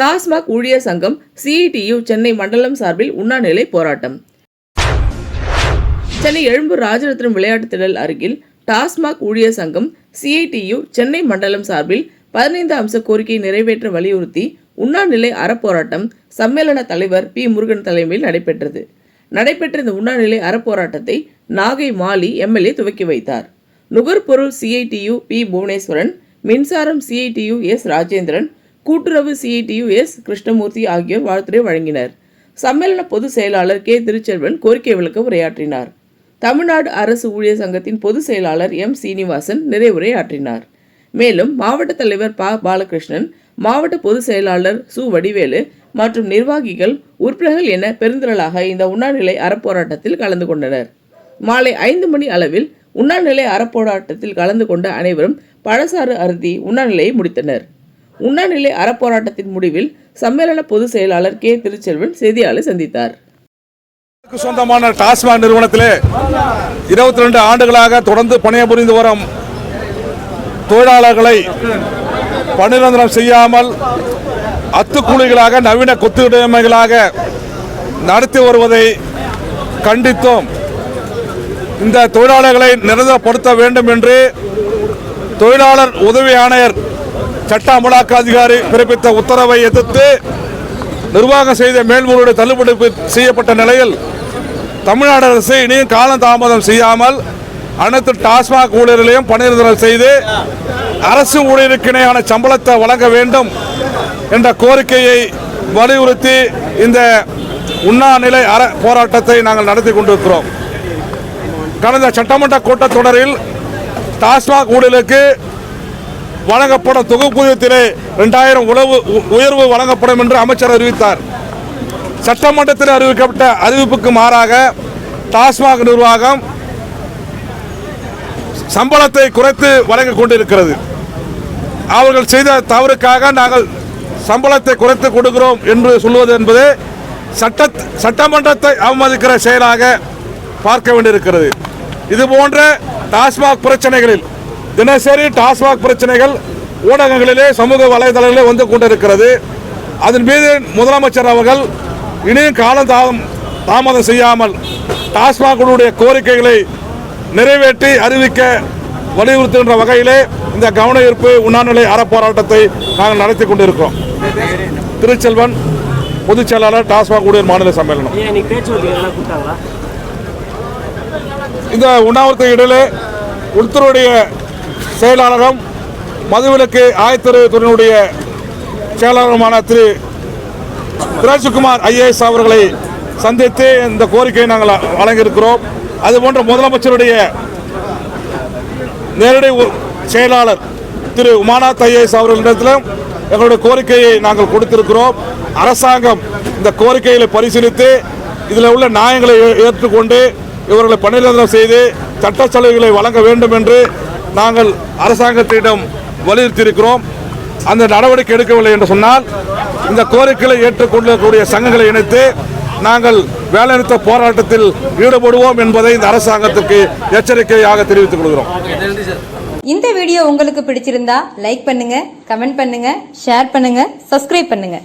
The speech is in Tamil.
டாஸ்மாக் ஊழியர் சங்கம் சிஐடியு சென்னை மண்டலம் சார்பில் உண்ணாநிலை போராட்டம். சென்னை எழும்பூர் ராஜரத்னம் விளையாட்டுத் திடல் அருகில் டாஸ்மாக் ஊழியர் சங்கம் சிஐடியு சென்னை மண்டலம் சார்பில் பதினைந்து அம்ச கோரிக்கையை நிறைவேற்ற வலியுறுத்தி உண்ணாநிலை அறப்போராட்டம் சம்மேளன தலைவர் பி. முருகன் தலைமையில் நடைபெற்றது. நடைபெற்ற இந்த உண்ணாநிலை அறப்போராட்டத்தை நாகை மாலி எம்எல்ஏ துவக்கி வைத்தார். நுகர்பொருள் சிஐடியு பி. புவனேஸ்வரன் மின்சாரம் சிஐடியு எஸ். ராஜேந்திரன் கூட்டுறவு சிஐடியு எஸ் கிருஷ்ணமூர்த்தி ஆகியோர் வாழ்த்துரை வழங்கினர். சம்மேளன பொதுச் செயலாளர் கே. திருச்செல்வன் கோரிக்கை விளக்க உரையாற்றினார். தமிழ்நாடு அரசு ஊழியர் சங்கத்தின் பொதுச் செயலாளர் எம். சீனிவாசன் நிறைவுரையாற்றினார். மேலும் மாவட்ட தலைவர் ப. பாலகிருஷ்ணன் மாவட்ட பொதுச் செயலாளர் சு. வடிவேலு மற்றும் நிர்வாகிகள் உறுப்பினர்கள் என பெருந்திரளாக இந்த உண்ணாநிலை அறப்போராட்டத்தில் கலந்து கொண்டனர். மாலை ஐந்து மணி அளவில் உண்ணாநிலை அறப்போராட்டத்தில் கலந்து கொண்ட அனைவரும் பழசாறு அருந்தி உண்ணாநிலையை முடித்தனர். உண்ணாநிலை அறப்போராட்டத்தின் முடிவில் சம்மேளன பொதுச் செயலாளர் கே. திருச்செல்வன் செய்தியாளர் சந்தித்தார். சொந்தமான டாஸ்மாக் நிறுவனத்திலே இருபத்தி ரெண்டு ஆண்டுகளாக தொடர்ந்து பணிபுரிந்து வரும் தொழிலாளர்களை பணிநிரந்தரம் செய்யாமல் அத்துக்கூலிகளாக நவீன கொத்துடைமைகளாக நடத்தி வருவதை கண்டித்தும் இந்த தொழிலாளர்களை நிரந்தரப்படுத்த வேண்டும் என்று தொழிலாளர் உதவி ஆணையர் சட்ட அமலாக்க அதிகாரி பிறப்பித்த உத்தரவை எதிர்த்து நிர்வாகம் செய்த மேல்முறையீடு தள்ளுபடி செய்யப்பட்ட நிலையில் தமிழ்நாடு அரசு இனியும் காலம் தாமதம் செய்யாமல் அனைத்து டாஸ்மாக் ஊழியர்களையும் பணிநிரந்தரம் செய்து அரசு ஊழியருக்கு இணையான சம்பளத்தை வழங்க வேண்டும் என்ற கோரிக்கையை வலியுறுத்தி இந்த உண்ணாநிலை அற போராட்டத்தை நாங்கள் நடத்தி கொண்டிருக்கிறோம். கடந்த சட்டமன்ற கூட்டத்தொடரில் டாஸ்மாக் ஊழியர்களுக்கு வழங்கப்படும் தொகுப்பூதியத்திலே ரெண்டாயிரம் உழவு உ- உயர்வு வழங்கப்படும் என்று அமைச்சர் அறிவித்தார். சட்டமன்றத்தில் அறிவிக்கப்பட்ட அறிவிப்புக்கு மாறாக டாஸ்மாக் நிர்வாகம் சம்பளத்தை குறைத்து வழங்கிக் கொண்டிருக்கிறது. அவர்கள் செய்த தவறுக்காக நாங்கள் சம்பளத்தை குறைத்து கொடுக்கிறோம் என்று சொல்வது என்பது சட்ட சட்டமன்றத்தை அவமதிக்கிற செயலாக பார்க்க வேண்டியிருக்கிறது. இது போன்ற டாஸ்மாக் பிரச்சனைகளில் தினசரி டாஸ்மாக் பிரச்சனைகள் ஊடகங்களிலே சமூக வலைதளங்களிலே வந்து கொண்டிருக்கிறது. அதன் மீது முதலமைச்சர் அவர்கள் இனியும் காலம் தாம- தாமதம் செய்யாமல் டாஸ்மாகுடைய கோரிக்கைகளை நிறைவேற்றி அறிவிக்க வலியுறுத்துகின்ற வகையிலே இந்த கவன ஈர்ப்பு உண்ணாநிலை அறப்போராட்டத்தை நாங்கள் நடத்தி கொண்டிருக்கிறோம். திருச்செல்வன் பொதுச் செயலாளர் டாஸ்மாக் ஊழியர் மாநில சம்மேளனம். இந்த உண்ணாவிரத்தை இடையிலே உள்துறையுடைய செயலாளரும் மதுவிலக்கு ஆயத்தறிவுத்துறையினுடைய செயலாளருமான திரு ராஜ்குமார் ஐஏஎஸ் அவர்களை சந்தித்து இந்த கோரிக்கையை நாங்கள் வழங்கியிருக்கிறோம். அதுபோன்ற முதலமைச்சருடைய நேரடி உ- செயலாளர் திரு உமாநாத் ஐஏஎஸ் அவர்களிடத்திலும் எங்களுடைய கோரிக்கையை நாங்கள் கொடுத்திருக்கிறோம். அரசாங்கம் இந்த கோரிக்கைகளை பரிசீலித்து இதில் உள்ள நியாயங்களை ஏ- ஏற்றுக்கொண்டு இவர்களை பணிநிரந்தரம் செய்து சட்ட சலுகைகளை வழங்க வேண்டும் என்று நாங்கள் அரசாங்கத்திடம் வலியுறுத்தியிருக்கிறோம். அந்த நடவடிக்கை எடுக்கவில்லை என்று சொன்னால் இந்த கோரிக்கைகளை ஏற்றுக்கொள்ளக்கூடிய சங்கங்களை இணைத்து நாங்கள் வேலைநிறுத்த போராட்டத்தில் ஈடுபடுவோம் என்பதை இந்த அரசாங்கத்திற்கு எச்சரிக்கையாக தெரிவித்துக் கொள்கிறோம். இந்த வீடியோ உங்களுக்கு பிடிச்சிருந்தா லைக் பண்ணுங்க கமெண்ட் பண்ணுங்க ஷேர் பண்ணுங்க சப்ஸ்கிரைப் பண்ணுங்க.